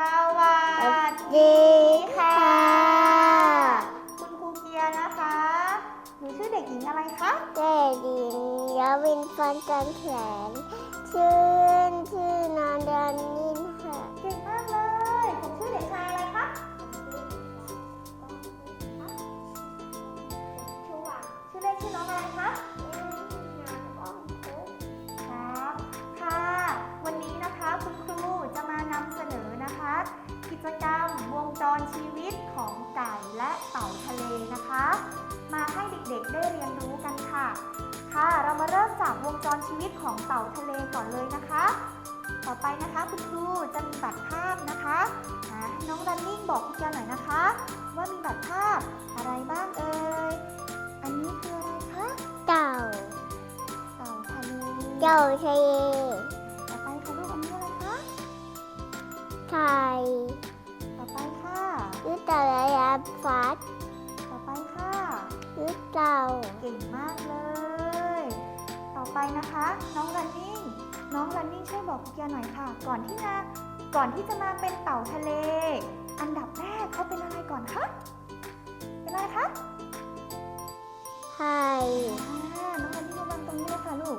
สวัสดีค่ะ คุณครูเกียร์นะคะ หนูชื่อเด็กหญิงอะไรคะ เด็กหญิงยวินฟันจันแขน ชื่อชื่อนอนดอนนิ จรชีวิตของไก่และเต่าทะเลนะคะ มาให้เด็กๆได้เรียนรู้กันค่ะ ค่ะ เรามาเริ่มจากวงจรชีวิตของเต่าทะเลก่อนเลยนะคะ ต่อไปนะคะคุณครูจะมีบัตรภาพนะคะอ่าให้น้องรันนิ่งบอกคุณยาหน่อยนะคะ ว่ามีบัตรภาพอะไรบ้างเอ่ย อันนี้คืออะไรคะ เต่า เต่าทะเลเจ้าทะเลต่อไปค่ะลูกอันนี้อะไรคะ ไข่าระยะฟัดต่อไปค่ะลูกเต่าเก่งมากเลย ต่อไปนะคะ น้องรันนิ่ง น้องรันนิ่งช่วยบอกคุณยาหน่อยค่ะ ก่อนที่จะก่อนที่จะมาเป็นเต่าทะเล อันดับแรกเขาเป็นอะไรก่อนคะ เป็นอะไรคะไข่อ่าน้องรันนิ่งมาวางตรงนี้เลยค่ะลูก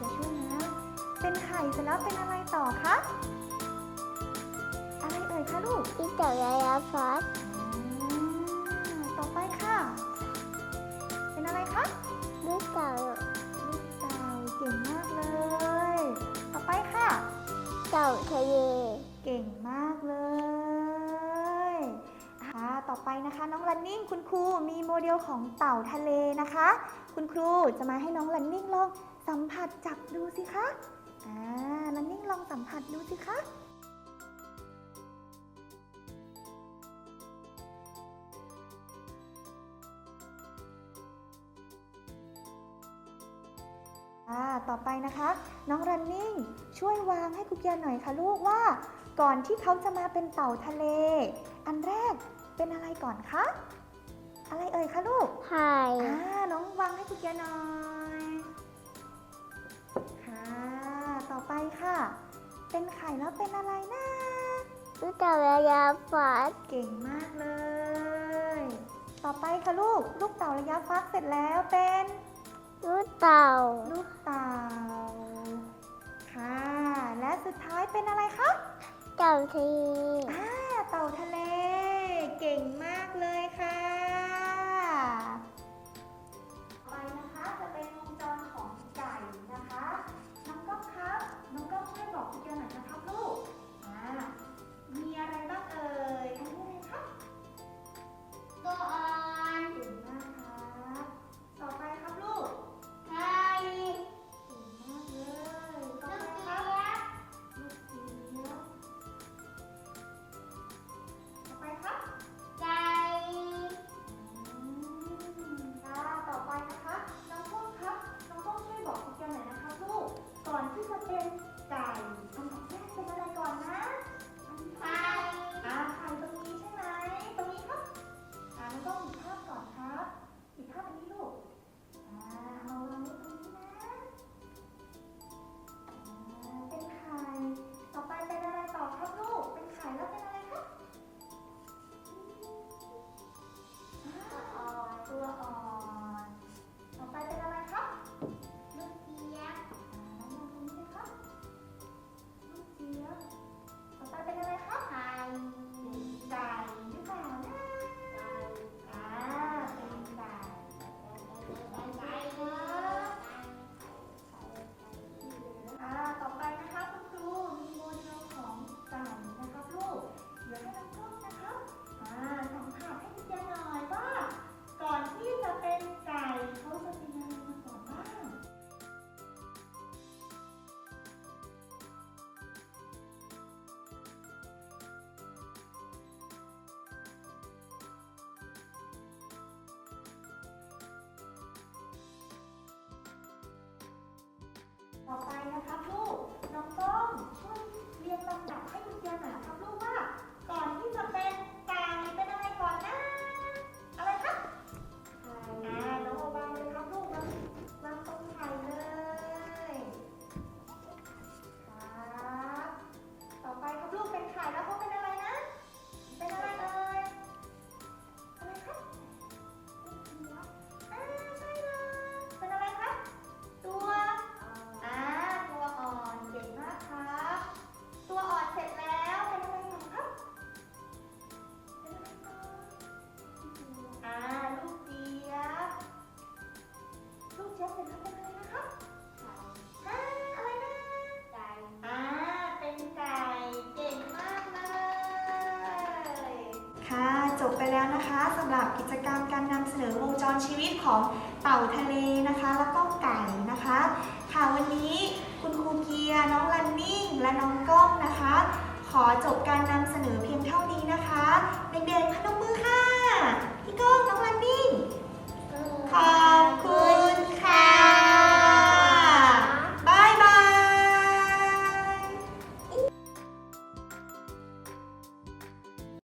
จะช่วยนะ เป็นไข่เสร็จแล้วเป็นอะไรต่อคะ อะไรเอ่ยคะลูกลูกเต่าระยะฟัดอ่าต่อไปค่ะ เป็นอะไรคะลูกเต่าลูกเต่าเก่งมากเลย ต่อไปค่ะ เต่าทะเลเก่งมากเลยค่ะต่อไปนะคะน้องรันนิ่งคุณครูมีโมเดลของเต่าทะเลนะคะ คุณครูจะมาให้น้องรันนิ่งลองสัมผัสจับดูสิคะอ่ารันนิ่งลองสัมผัสดูสิคะ อ่าต่อไปนะคะ น้องรันนิ่งช่วยวางให้คุกเกียร์หน่อยค่ะลูกว่า ก่อนที่เขาจะมาเป็นเต่าทะเล อันแรกเป็นอะไรก่อนคะอะไรเอ่ยคะลูกไข่อ่าน้องวางให้คุกเกียร์หน่อยค่ะต่อไปค่ะ เป็นไข่แล้วเป็นอะไรนะลูกเต่าระยะฟัดเก่งมากเลย ต่อไปค่ะลูก ลูกเต่าระยะฟักเสร็จแล้วเป็น ลูกเต่าลูกเต่า ค่ะ และสุดท้ายเป็นอะไรคะเต่าทะเลอ่าเต่าทะเล เก่งมาก ต่อไปนะครั แล้วนะคะสำหรับกิจกรรมการนำเสนอวงจรชีวิตของเต่าทะเลนะคะ แล้วก็ไก่นะคะ ค่ะวันนี้คุณครูเกียร์น้องลันนิ่ง และน้องก้องนะคะ ขอจบการนำเสนอเพียงเท่านี้นะคะ เด็กๆพนมมือค่ะ